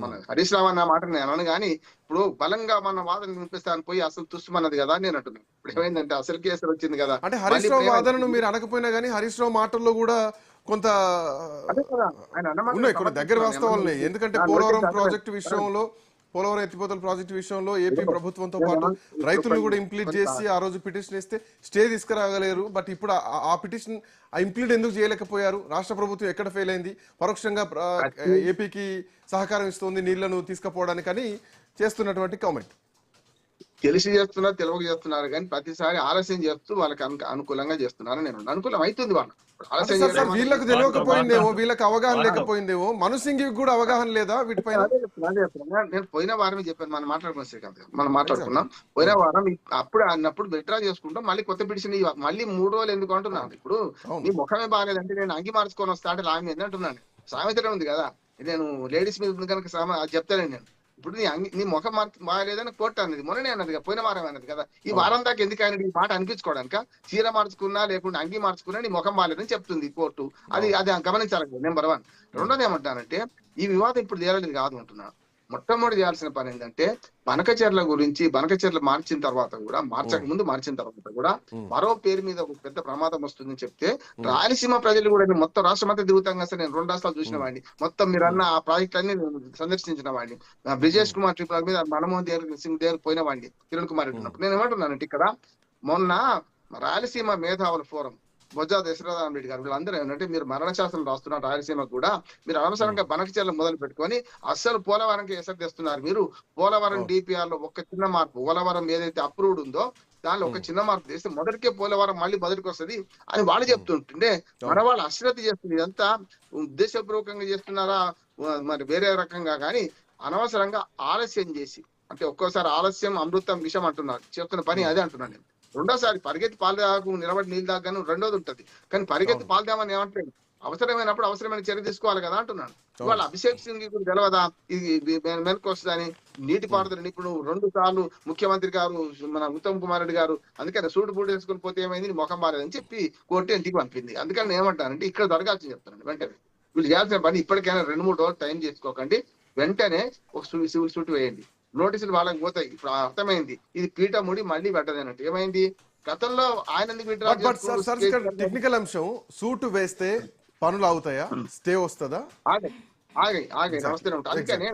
మన హరీష్ రావు అన్న మాట నేను అనను కానీ ఇప్పుడు బలంగా మన వాదన వినిపిస్తాను పోయి అసలు తుస్సుమన్నది కదా నేను అంటున్నాను. ఇప్పుడు ఏమైందంటే అసలు కేసు వచ్చింది కదా. అంటే హరీష్ రావు వాదనను మీరు అనకపోయినా కానీ హరీష్ రావు మాటల్లో కూడా కొంత ఉన్నాయి కొన్ని దగ్గర వాస్తవాలు ఎందుకంటే పోలవరం ప్రాజెక్టు. విషయంలో పోలవరం ఎత్తిపోతల ప్రాజెక్టు విషయంలో ఏపీ ప్రభుత్వంతో పాటు రైతులను కూడా ఇంప్లీట్ చేసి ఆ రోజు పిటిషన్ ఇస్తే స్టే తీసుకురాగలేరు బట్ ఇప్పుడు ఆ- పిటిషన్ ఆ ఇంప్లీట్ ఎందుకు చేయలేకపోయారు? రాష్ట్ర ప్రభుత్వం ఎక్కడ ఫెయిల్ అయింది? పరోక్షంగా ప్ర- ఏపీకి సహకారం ఇస్తుంది నీళ్ళను తీసుకుపోవడానికి అని చేస్తున్నటువంటి కామెంట్ తెలిసి చేస్తున్నారు తెలియక చేస్తున్నారు కానీ ప్రతిసారి ఆలస్యం చేస్తూ వాళ్ళకి అను- అనుకూలంగా చేస్తున్నారు నేను అనుకూలం అవుతుంది వాళ్ళు ఆలస్యం సార్ సార్ చేయడం వీళ్ళకు తెలియకపోయిందేమో వీళ్ళకి అవగాహన లేకపోయిందేమో మనుసింగికి కూడా అవగాహన లేదా వీటిపైన. నేను పోయిన వారమే చెప్పాను మనం మాట్లాడుకున్నాం శ్రీకాంత్. మనం మాట్లాడుకున్నాం. పోయిన వారం అప్పుడు అన్నప్పుడు విత్డ్రా చేసుకుంటాం మళ్ళీ కొత్త పిటిషన్ ఇవ్వ- మళ్ళీ మూడు రోజులు ఎందుకు అంటున్నాను ఇప్పుడు. నీ ముఖమే బాగాలేదంటే నేను అంగి మార్చుకొని వస్తా అంటే ఏంది అంటున్నాను సామెతనే ఉంది కదా. నేను లేడీస్ మీద కనుక చెప్తాను నేను. ఇప్పుడు నీ అంగి నీ ముఖం మార్చి బాగాలేదని కోర్టు అన్నది. మొన్ననే అన్నది పోయిన వారం అన్నది కదా. ఈ వారం దాకా ఎందుకు ఆయన ఈ మాట అనిపించుకోవడానిక చీర మార్చుకున్నా లేకుండా అంగి మార్చుకున్నా నీ ముఖం బాగాలేదని చెప్తుంది కోర్టు. అది అది గమనించాలి నెంబర్ వన్. రెండోది ఏమంటానంటే ఈ వివాదం ఇప్పుడు తేలలేదు కాదు అంటున్నాను. మొట్టమొదటి చేయాల్సిన పని ఏంటంటే బనకచెర్ల గురించి బనకచెర్ల మార్చిన తర్వాత కూడా మార్చక ముందు మార్చిన తర్వాత కూడా మరో పేరు మీద ఒక పెద్ద ప్రమాదం వస్తుందని చెప్తే రాయలసీమ ప్రజలు కూడా నేను మొత్తం రాష్ట్రం అంతా తిరుగుతాం కదా సార్ నేను రెండు రాష్ట్రాలు చూసిన వాడిని. మొత్తం మీరు అన్న ఆ ప్రాజెక్ట్ అన్ని నేను సందర్శించిన వాడిని. బ్రిజేష్ కుమార్ ట్రిపుల్ మీద మన్మోహన్ దేవ్ సింగ్ దగ్గర పోయిన వాడిని కిరణ్ కుమార్ రెడ్డి నేను ఏమంటున్నానంటే ఇక్కడ మొన్న రాయలసీమ మేధావుల ఫోరం బొజ్జా దశరథరామ రెడ్డి గారు వీళ్ళందరూ ఏంటంటే మీరు మరణ శాస్త్రం రాస్తున్నారు రాయలసీమకు కూడా. మీరు అనవసరంగా బనకచెర్ల మొదలు పెట్టుకొని అస్సలు పోలవరంకి ఎసరు తెస్తున్నారు మీరు. పోలవరం డిపిఆర్లో ఒక చిన్న మార్పు పోలవరం ఏదైతే అప్రూవ్డ్ ఉందో దానిలో ఒక చిన్న మార్పు చేస్తే మొదటికే పోలవరం మళ్ళీ మొదటికి వస్తది అని వాళ్ళు చెప్తుంటుండే. మన వాళ్ళు అశ్రద్ధ చేస్తుంది ఇదంతా. ఉద్దేశపూర్వకంగా చేస్తున్నారా? మరి వేరే రకంగా కానీ అనవసరంగా ఆలస్యం చేసి అంటే ఒక్కోసారి ఆలస్యం అమృతం విషం అంటున్నారు. చేస్తున్న పని అదే అంటున్నాను నేను. రెండోసారి పరిగెత్తి పాలు దాకు నిలబడి నీళ్ళు దాకాను రెండోది ఉంటది. కానీ పరిగెత్తి పాలు దామని ఏమంటే అవసరమైనప్పుడు అవసరమైన చర్య తీసుకోవాలి కదా అంటున్నాను వాళ్ళ అభిషేక్ సింగ్ కూడా తెలవదా? ఇది ఇది మె- మెలకు వస్తుందని నీటిపారుదల నిపుణుడు రెండు సార్లు ముఖ్యమంత్రి గారు మన ఉత్తమ్ కుమార్ రెడ్డి గారు అందుకని సూటు బూటు వేసుకుని పోతే ఏమైంది? ముఖం బాలేదని చెప్పి కోర్టు ఇంటికి పంపింది. అందుకని నేను ఏమంటానంటే ఇక్కడ జరగాల్సింది చెప్తాను వెంటనే. వీళ్ళు చేయాల్సిన పని ఇప్పటికైనా రెండు మూడు రోజులు టైం చేసుకోకండి వెంటనే ఒక సివిల్ సూట్ వేయండి. నోటీసులు వాళ్ళకి పోతాయి. ఇప్పుడు అర్థమైంది. ఇది పీట ముడి మళ్ళీ పెట్టదేనంటే ఏమైంది? గతంలో ఆయన? టెక్నికల్ అంశం. సూట్ వేస్తే పనులు అవుతాయా? స్టే వస్తుందా? నమస్తే ఉంటాయి అందుకని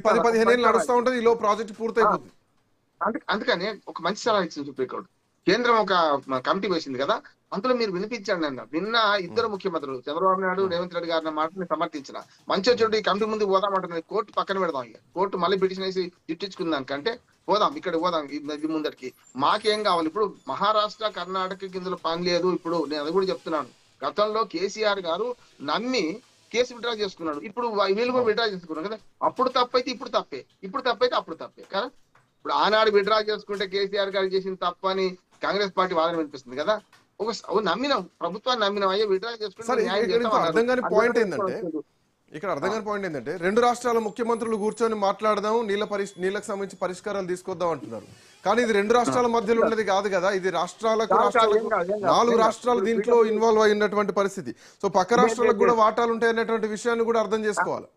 పది పదిహేను ఏళ్ళు నడుస్తూ ఉంటుంది. ఈలో ప్రాజెక్ట్ పూర్తయిపోతుంది అందుక- అందుకని ఒక మంచి సలహా ఇచ్చింది సుప్రీంకోర్టు కేంద్రం ఒక కమిటీ వేసింది కదా? అందులో మీరు వినిపించండి అన్న. నిన్న ఇద్దరు ముఖ్యమంత్రులు చంద్రబాబు నాయుడు రేవంత్ రెడ్డి గారిని మాటని సమర్థించిన. మంచి చెడు ఈ కమిటీ ముందు పోదామంటున్నది కోర్టు పక్కన పెడదాం ఇక. కోర్టు మళ్ళీ పిటిషన్ వేసి తిట్టించుకుందానికంటే పోదాం ఇక్కడ పోదాం నది ముందరికి మాకేం కావాలి? ఇప్పుడు మహారాష్ట్ర కర్ణాటక కిందలో పని లేదు ఇప్పుడు. నేను అది కూడా చెప్తున్నాను. గతంలో కేసీఆర్ గారు నమ్మి కేసు విడ్రా చేసుకున్నాడు. ఇప్పుడు వీళ్ళు కూడా విడ్రా చేసుకున్నారు కదా. అప్పుడు తప్పైతే ఇప్పుడు తప్పే. ఇప్పుడు తప్పైతే అప్పుడు తప్పే. కదా? ఇప్పుడు ఆనాడు విడ్రా చేసుకుంటే కేసీఆర్ గారు చేసిన తప్పని కాంగ్రెస్ పార్టీ వాదన వినిపిస్తుంది కదా. ఒక నమ్మినాం. ప్రభుత్వాన్ని నమ్మినాం. అయ్యే విడ్రా చేసుకుంటే అర్థం కాని అది ఏంటంటే, కూడా ఇక్కడ అర్థం కాని పాయింట్ ఏంటంటే రెండు రాష్ట్రాల ముఖ్యమంత్రులు కూర్చొని మాట్లాడదాం నీళ్ళ పరిష్ నీళ్ళకి సంబంధించి పరిష్కారాలు తీసుకొద్దాం అంటున్నారు. కానీ ఇది రెండు రాష్ట్రాల మధ్యలో ఉన్నది కాదు కదా ఇది రాష్ట్రాలకు రాష్ట్రాలకు నాలుగు. రాష్ట్రాలు దీంట్లో ఇన్వాల్వ్ అయినటువంటి పరిస్థితి. సో పక్క రాష్ట్రాలకు కూడా వాటాలు ఉంటాయి అన్నటువంటి విషయాన్ని కూడా అర్థం చేసుకోవాలి.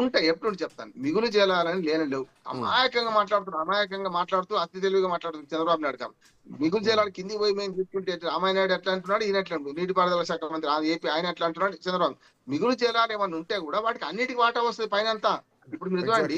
ఉంటాయి ఎప్పుడు చెప్తాను. మిగులు చేయాలని లేని లేవు. అమాయకంగా మాట్లాడుతున్నారు అమాయకంగా మాట్లాడుతూ అతి తెలివిగా మాట్లాడుతూ చంద్రబాబు నాయుడు గారు మిగులు చేయాలని కింది పోయి మేము చూసుకుంటే రామాయణ ఎట్లా అంటున్నాడు? ఈయన ఎట్లా అంటున్నాడు? నీటిపారుదల శాఖ మంత్రి ఆ ఏపీ ఆయన ఎట్లా అంటున్నాడు? చంద్రబాబు మిగులు చేయాలని ఏమన్నా ఉంటే కూడా వాటికి అన్నిటికీ వాటా వస్తుంది పైన అంతా. ఇప్పుడు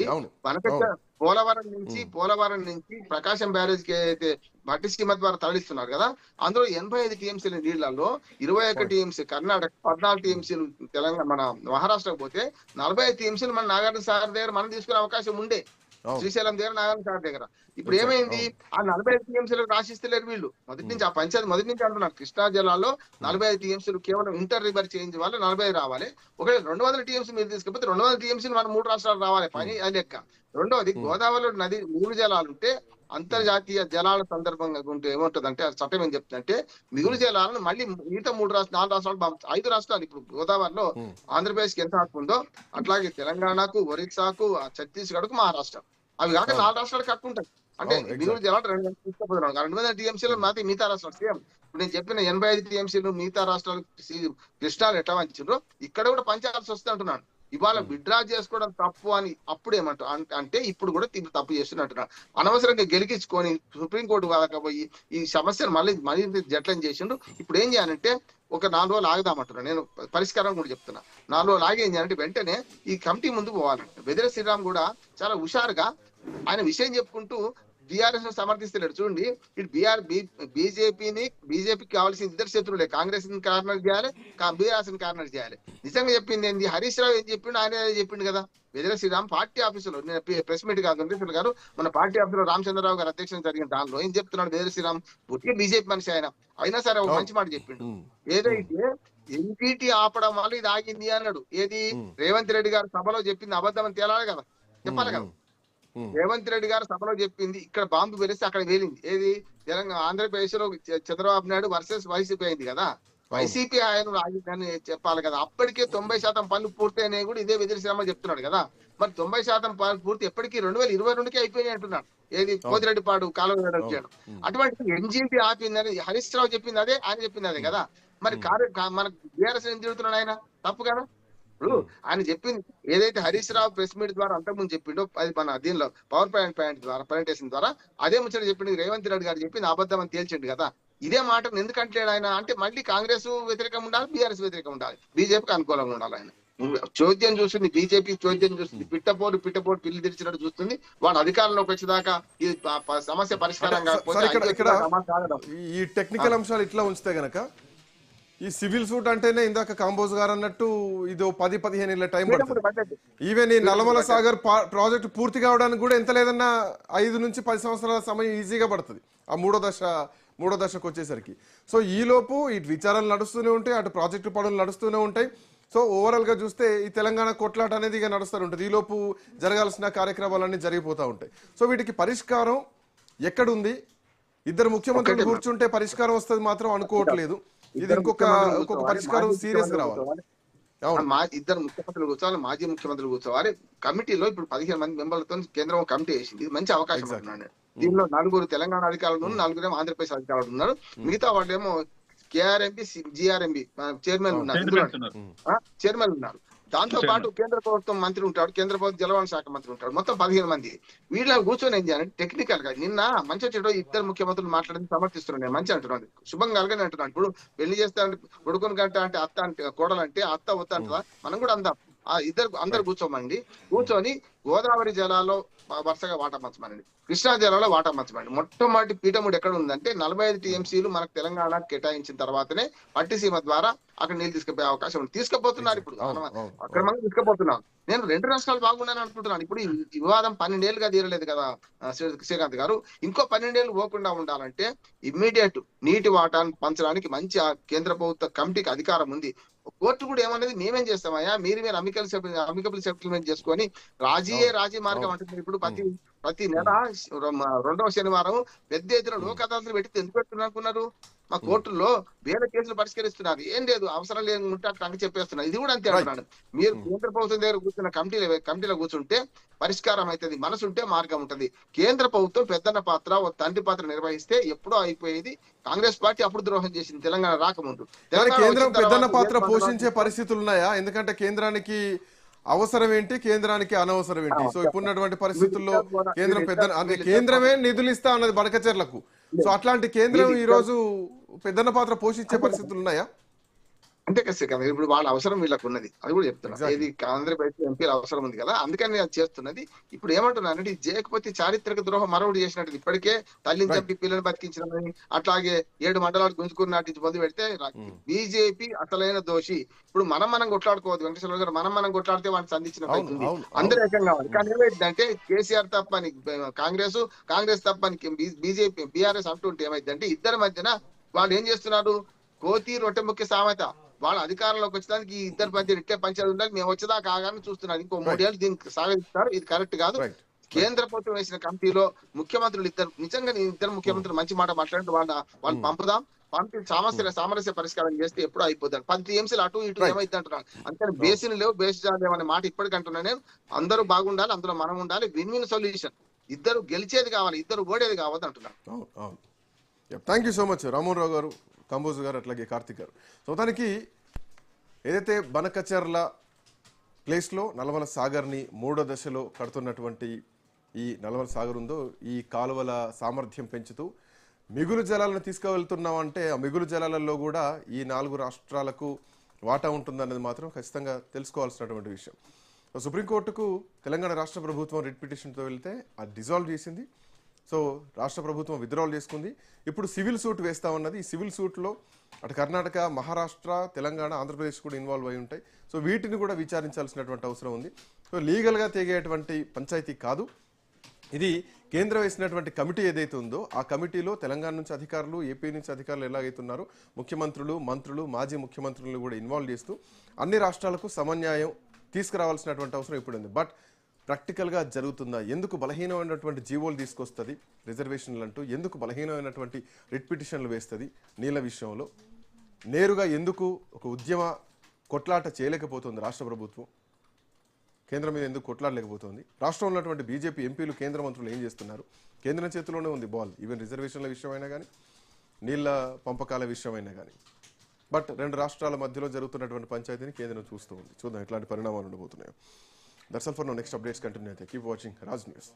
అవును. వనకచ్చ పోలవరం నుంచి పోలవరం నుంచి ప్రకాశం బ్యారేజ్కి అయితే భట్టి స్కీమ ద్వారా తరలిస్తున్నారు కదా అందులో ఎనభై ఐదు టీఎంసీల నీళ్ళలో ఇరవై ఒక్క టీఎంసీ కర్ణాటక పద్నాలుగు టీఎంసీలు తెలంగాణ మన మహారాష్ట్రకు పోతే నలభై ఐదు టీఎంసీలు మన నాగార్జున సాగర్ దగ్గర మనం తీసుకునే అవకాశం ఉండే. శ్రీశైలం దగ్గర నాగార్జున సాగర్ దగ్గర. ఇప్పుడు ఏమైంది? ఆ నలభై ఐదు టీఎంసీలకు రాసిస్తలేరు వీళ్ళు. మొదటి నుంచి ఆ పంచాయతీ మొదటి నుంచి అంటున్నారు కృష్ణా జిల్లాలో నలభై ఐదు టీఎంసీలు కేవలం ఇంటర్ రివర్ చేంజ్ వల్ల నలభై ఐదు రావాలి. ఒకవేళ రెండు వందల టీఎంసీ మీరు తీసుకపోతే రెండు వందల టీఎంసీలు మన మూడు రాష్ట్రాలు రావాలి. పని అది లెక్క. రెండవది గోదావరిలో నది మూడు జలాలు ఉంటే అంతర్జాతీయ జలాల సందర్భంగా ఉంటే ఏముంటదంటే ఆ చట్టం ఏం చెప్తుందంటే మిగులు జలాలను మళ్ళీ మిగతా మూడు రాష్ట్రాలు నాలుగు రాష్ట్రాలు ఐదు రాష్ట్రాలు ఇప్పుడు గోదావరిలో Hmm. ఆంధ్రప్రదేశ్కి ఎంత హక్కు ఉందో అట్లాగే తెలంగాణకు ఒరిస్సాకు ఆ ఛత్తీస్గఢ్కు మహారాష్ట్ర. అవి కాక. నాలుగు రాష్ట్రాలకు హక్కు ఉంటాయి. అంటే మిగులు జలాలు రెండు తీసుకుపోతున్నాం. రెండు వందల టీఎంసీలు మాది మిగతా రాష్ట్రాలు. సేమ్. ఇప్పుడు నేను చెప్పిన ఎనభై ఐదు టీఎంసీలు మిగతా రాష్ట్రాలు కృష్ణాలు ఎట్లా వంచారో ఇక్కడ కూడా పంచాల్సి వస్తుంది అంటున్నాను. ఇవాళ విడ్రా చేసుకోవడం తప్పు అని అప్పుడు ఏమంట అం- అంటే ఇప్పుడు కూడా తప్పు చేస్తున్నట్టున్నాడు అనవసరంగా గెలికించుకొని సుప్రీంకోర్టు వాళ్ళకి పోయి ఈ సమస్యను మళ్ళీ మళ్ళీ జట్లం చేసిండు ఇప్పుడు ఏం చేయాలంటే ఒక నాలుగు రోజులు ఆగుదామంటున్నాను నేను పరిష్కారం కూడా చెప్తున్నా. నాలుగు రోజులు ఆగి ఏం చేయాలంటే వెంటనే ఈ కమిటీ ముందు పోవాలంట బెదిర శ్రీరామ్ కూడా చాలా హుషారుగా ఆయన విషయం చెప్పుకుంటూ బీఆర్ఎస్ సమర్థిస్తలేడు. చూడండి ఇటు బీఆర్ బీజేపీని బీజేపీకి కావాల్సిన ఇద్దరు శత్రువులే. కాంగ్రెస్ కార్నర్ చేయాలి బీఆర్ఎస్ కార్నర్ చేయాలి. నిజంగా చెప్పింది ఏంది? హరీష్ రావు ఏం చెప్పిండు? ఆయన చెప్పిండు కదా. వెదర శ్రీరామ్ పార్టీ ఆఫీసులో నేను ప్రెస్ మీట్ కాదు వెంకటేశ్వర గారు మన పార్టీ ఆఫీసులో రామచంద్రరావు గారు అధ్యక్షత జరిగిన దానిలో ఏం చెప్తున్నాడు వెదర శ్రీరామ్? పూర్తిగా బీజేపీ మనిషి ఆయన. అయినా సరే ఒక మంచి మాట చెప్పిండు. ఏదైతే ఎన్టీటీ ఆపడం వల్ల ఇది ఆగింది అన్నాడు. ఏది. రేవంత్ రెడ్డి గారు సభలో చెప్పింది అబద్ధం అని తేలాలి కదా. చెప్పాలి కదా. రేవంత్ రెడ్డి గారు సభలో చెప్పింది ఇక్కడ బాంబు వెలిస్తే అక్కడ వేలింది. ఏది? తెలంగాణ ఆంధ్రప్రదేశ్లో చంద్రబాబు నాయుడు వర్సెస్ వైసీపీ అయింది కదా? వైసీపీ ఆయన ఆగిందని చెప్పాలి కదా. అప్పటికే తొంభై శాతం పనులు పూర్తయినాయి కూడా ఇదే విదిరి శ్రమ చెప్తున్నాడు కదా. మరి తొంభై శాతం పనులు పూర్తి ఎప్పటికీ రెండు వేల ఇరవై రెండుకి అయిపోయినాయి అంటున్నాడు. ఏది? పోతిరెడ్డిపాడు కాలువ చేయడం ఉమ్. అటువంటి ఎన్జీపీ ఆపిందని హరీష్ రావు చెప్పింది అదే ఆయన చెప్పింది అదే కదా. మరి కార్య కా- మన బీఆర్ఎస్ ఏం తిరుగుతున్నాడు ఆయన? తప్పు కదా? ఇప్పుడు ఆయన చెప్పింది. ఏదైతే హరీష్ రావు ప్రెస్ మీట్ ద్వారా అంతకుముందు చెప్పిండో అది మన దీనిలో పవర్ పాయింట్ పాయింట్ ద్వారా ప్రజెంటేషన్ ద్వారా అదే ముచ్చట చెప్పింది రేవంత్ రెడ్డి గారు చెప్పింది అబద్ధం అని తేల్చిండు కదా. ఇదే మాటను ఎందుకు అంటలేడు ఆయన? అంటే మళ్ళీ కాంగ్రెస్ వ్యతిరేకం ఉండాలి బీఆర్ఎస్ వ్యతిరేకం ఉండాలి. బీజేపీకి అనుకూలంగా ఉండాలి ఆయన. చోద్యం చూస్తుంది బీజేపీ చోద్యం చూస్తుంది పిట్టపోటు పిట్టపోటు పిల్లి తెరిచినట్టు చూస్తుంది. వాడు అధికారంలోకి వచ్చేదాకా ఈ సమస్య పరిష్కారం కాకపోతే ఈ టెక్నికల్ అంశాలు ఇట్లా ఉంచితే గనక ఈ సివిల్ సూట్ అంటేనే ఇందాక కాంబోజ్ గారు అన్నట్టు ఇది పది పదిహేను ఏళ్ళ టైం పడుతుంది. ఈవెన్ ఈ నల్లమల సాగర్ ప్రాజెక్ట్ పూర్తి కావడానికి కూడా ఎంత లేదన్నా ఐదు నుంచి పది సంవత్సరాల సమయం ఈజీగా పడుతుంది ఆ మూడో దశ మూడో దశకు వచ్చేసరికి. సో ఈ లోపు ఇటు విచారాలు నడుస్తూనే ఉంటాయి అటు ప్రాజెక్టు పనులు నడుస్తూనే ఉంటాయి. సో ఓవరాల్గా చూస్తే ఈ తెలంగాణ కొట్లాట అనేది ఇక నడుస్తూనే ఉంటుంది. ఈ లోపు జరగాల్సిన కార్యక్రమాలన్నీ జరిగిపోతూ ఉంటాయి. సో వీటికి పరిష్కారం ఎక్కడుంది? ఇద్దరు ముఖ్యమంత్రులు కూర్చుంటే పరిష్కారం వస్తుంది మాత్రం అనుకోవట్లేదు. ఇది ఇద్దరు ఇంకొక ముఖ్యమంత్రులు ఇంకొక కూర్చోవాలి, పరిష్కారం మాజీ సీరియస్ రావాలి మా ఇద్దరు ముఖ్యమంత్రులు కూర్చోవాలి మాజీ ముఖ్యమంత్రులు కూర్చోవాలి. కమిటీలో ఇప్పుడు పదిహేను మంది మెంబర్లతో కేంద్రం ఒక కమిటీ వేసింది. ఇది మంచి అవకాశం. అంటున్నాను నేను. దీనిలో నలుగురు తెలంగాణ అధికారులు ఉన్నారు నలుగురేమో ఆంధ్రప్రదేశ్ అధికారులు ఉన్నారు. మిగతా వాళ్ళేమో కేఆర్ఎంపి జిఆర్ఎంబి చైర్మన్ ఉన్నారు. ఇందులో పెడుతున్నారు చైర్మన్ ఉన్నారు. దాంతో పాటు కేంద్ర ప్రభుత్వం మంత్రి ఉంటాడు కేంద్ర ప్రభుత్వ జలవనరుల శాఖ మంత్రి ఉంటాడు. మొత్తం పదిహేను మంది. వీళ్ళ కూర్చొని ఏం చేయాలంటే టెక్నికల్గా నిన్న మంచి చెడు ఇద్దరు ముఖ్యమంత్రులు మాట్లాడింది సమర్థిస్తున్నాను నేను మంచి అంటున్నాను. శుభం కలగని అంటున్నాను. ఇప్పుడు పెళ్ళి చేస్తా అంటే కొడుకుని గంట అంటే అత్త అంటే కోడలంటే అత్త అంటుందా మనం కూడా అందాం. ఆ ఇద్దరు అందరు కూర్చోమండి. కూర్చొని గోదావరి జలాల్లో వరుసగా వాటా పంచమనండి కృష్ణా జలాల్లో వాటా పంచమండి. మొట్టమొదటి పీఠముడు ఎక్కడ ఉందంటే నలభై ఐదు టీఎంసీలు మనకు తెలంగాణ కేటాయించిన తర్వాతనే పట్టిసీమ ద్వారా అక్కడ నీళ్ళు తీసుకుపోయే అవకాశం ఉంది. తీసుకుపోతున్నారు ఇప్పుడు. అక్కడ మనం తీసుకుపోతున్నాం. నేను రెండు రాష్ట్రాలు బాగున్నాను అనుకుంటున్నాను. ఇప్పుడు ఈ- వివాదం పన్నెండేళ్ళుగా తీరలేదు కదా శ్రీకాంత్ గారు. ఇంకో పన్నెండేళ్ళు పోకుండా ఉండాలంటే ఇమ్మీడియట్ నీటి వాటాను పంచడానికి మంచి కేంద్ర ప్రభుత్వ కమిటీకి అధికారం ఉంది. కోర్టు కూడా ఏమన్నది మేమేం చేస్తామయ్యా మీరు మీరు అమికల్ అమికబుల్ సెటిల్మెంట్ చేసుకొని రాజీయే రాజీ మార్గం అంటున్నారు. ఇప్పుడు ప్రతి ప్రతి నెల రెండవ శనివారం పెద్ద ఎత్తున లోక్ అదాలతులు పెట్టి ఎందుకు పెడుతున్నారు అనుకున్నారు మా కోర్టుల్లో వేల కేసులు పరిష్కరిస్తున్నారు. ఏం లేదు అవసరం ఉంటే అట్లా అని చెప్పేస్తున్నారు. ఇది కూడా అంతే. అంటున్నాను మీరు కేంద్ర ప్రభుత్వం దగ్గర కూర్చున్న కమిటీలో కమిటీలో కూర్చుంటే పరిష్కారం అవుతుంది. మనసు ఉంటే మార్గం ఉంటది. కేంద్ర ప్రభుత్వం పెద్దన్న పాత్ర ఓ తండ్రి పాత్ర నిర్వహిస్తే ఎప్పుడో అయిపోయేది. కాంగ్రెస్ పార్టీ అప్పుడు ద్రోహం చేసింది. తెలంగాణ రాకముందు. కేంద్రం పెద్దన్న పాత్ర పోషించే పరిస్థితులు ఉన్నాయా ఎందుకంటే కేంద్రానికి అవసరం ఏంటి కేంద్రానికి అనవసరం ఏంటి సో ఇప్పుడున్నటువంటి పరిస్థితుల్లో కేంద్రం పెద్ద అంటే కేంద్రమే నిధులు ఇస్తా అన్నది బడకచెర్లకు. సో అట్లాంటి కేంద్రం ఈ రోజు పెద్దన్న పాత్ర పోషించే పరిస్థితులు ఉన్నాయా అంతే కదా ఇప్పుడు వాళ్ళ అవసరం వీళ్ళకు ఉన్నది. అది కూడా చెప్తున్నా. ఇది ఆంధ్రప్రదేశ్ ఎంపీల అవసరం ఉంది కదా. అందుకని అది చేస్తున్నది. ఇప్పుడు ఏమంటున్నానంటే చేయకపోతే చారిత్రక ద్రోహం మరొకటి చేసినట్టు ఇప్పటికే తల్లిని. చంపి పిల్లల్ని బతికించడమని అట్లాగే ఏడు మండలాలు గుంజుకుని నాటి మొదలు పెడితే Hmm. బీజేపీ అసలైన దోషి. ఇప్పుడు మనం మనం కొట్లాడుకోవద్దు. వెంకటేశ్వర గారు మనం మనం కొట్లాడితే వాడిని అవును, అవుతుంది అవును, అందరూ ఏకం కావాలి కానీ ఏమైందంటే కేసీఆర్ తప్పని కాంగ్రెస్ కాంగ్రెస్ తప్పని బీజేపీ బీఆర్ఎస్ అంటుంటే ఏమైందంటే ఇద్దరి మధ్యన వాళ్ళు ఏం చేస్తున్నారు? కోతి రొట్టె ముఖ్య సామెత. వాళ్ళ అధికారంలోకి వచ్చేదానికి ఈ ఇద్దరు మధ్య ఇట్టే పంచాయతీ ఉండాలి మేము వచ్చేదా కాగానే చూస్తున్నారు ఇంకో మూడేళ్ళు దీనికి సాగిస్తారు. ఇది కరెక్ట్ కాదు. కేంద్ర ప్రభుత్వం వేసిన కమిటీలో ముఖ్యమంత్రులు ఇద్దరు నిజంగా నేను ఇద్దరు ముఖ్యమంత్రులు మంచి మాట మాట్లాడితే వాళ్ళ వాళ్ళు పంపుదాం. పంపి సామస్య సామరస్య పరిష్కారం చేస్తే ఎప్పుడు అయిపోతారు. పది టీఎంసీలు అటు ఇటు. ఏమైంది అంటున్నాను అందుకని బేసిన్ లేవు బేస్ లేవు అనే మాట ఇప్పటికి అంటున్నా నేను. అందరూ బాగుండాలి అందులో మనం ఉండాలి. Win win solution. ఇద్దరు గెలిచేది కావాలి ఇద్దరు ఓడేది కావద్దు అంటున్నాను అవును. Thank you so much Ramohan Rao garu. Kamboj garu అట్లాగే కార్తిక్ గారు. సో మొత్తానికి ఏదైతే బనకచర్ల ప్లేస్లో నలమల సాగర్ని మూడో దశలో కడుతున్నటువంటి ఈ నలమల సాగర్ ఉందో ఈ కాలువల సామర్థ్యం పెంచుతూ మిగులు జలాలను తీసుకువెళ్తున్నామంటే ఆ మిగులు జలాలలో కూడా ఈ నాలుగు రాష్ట్రాలకు వాటా ఉంటుందన్నది మాత్రం ఖచ్చితంగా తెలుసుకోవాల్సినటువంటి విషయం. సుప్రీంకోర్టుకు తెలంగాణ రాష్ట్ర ప్రభుత్వం రిట్ పిటిషన్తో వెళ్తే అది డిజాల్వ్ చేసింది. సో రాష్ట్ర ప్రభుత్వం విత్డ్రాల్ చేసుకుంది. ఇప్పుడు సివిల్ సూట్ వేస్తా ఉన్నది. ఈ సివిల్ సూట్లో అటు కర్ణాటక మహారాష్ట్ర తెలంగాణ ఆంధ్రప్రదేశ్ కూడా ఇన్వాల్వ్ అయి ఉంటాయి. సో వీటిని కూడా విచారించాల్సినటువంటి అవసరం ఉంది. సో లీగల్గా తెగేటువంటి పంచాయతీ కాదు. ఇది కేంద్రం వేసినటువంటి కమిటీ ఏదైతే ఉందో ఆ కమిటీలో తెలంగాణ నుంచి అధికారులు ఏపీ నుంచి అధికారులు ఎలాగైతే ఉన్నారో ముఖ్యమంత్రులు మంత్రులు మాజీ ముఖ్యమంత్రులను కూడా ఇన్వాల్వ్ చేస్తూ అన్ని రాష్ట్రాలకు సమన్యాయం తీసుకురావాల్సినటువంటి అవసరం ఇప్పుడు ఉంది బట్ ప్రాక్టికల్గా జరుగుతుందా? ఎందుకు బలహీనమైనటువంటి జీవోలు తీసుకొస్తుంది? రిజర్వేషన్లు అంటూ ఎందుకు బలహీనమైనటువంటి రిట్ పిటిషన్లు వేస్తుంది? నీళ్ళ విషయంలో నేరుగా ఎందుకు ఒక ఉద్యమ కొట్లాట చేయలేకపోతుంది రాష్ట్ర ప్రభుత్వం? కేంద్రం మీద ఎందుకు కొట్లాడలేకపోతుంది? రాష్ట్రంలో ఉన్నటువంటి బీజేపీ ఎంపీలు కేంద్ర మంత్రులు ఏం చేస్తున్నారు? కేంద్రం చేతిలోనే ఉంది బాల్ ఈవెన్ రిజర్వేషన్ల విషయమైనా కానీ నీళ్ళ పంపకాల విషయమైనా కానీ బట్ రెండు రాష్ట్రాల మధ్యలో జరుగుతున్నటువంటి పంచాయతీని కేంద్రం చూస్తూ ఉంది. చూద్దాం ఎట్లాంటి పరిణామాలు ఉండబోతున్నాయో. That's all for now next updates continue అయితే కీప్ వాచింగ్ రాజ్ న్యూస్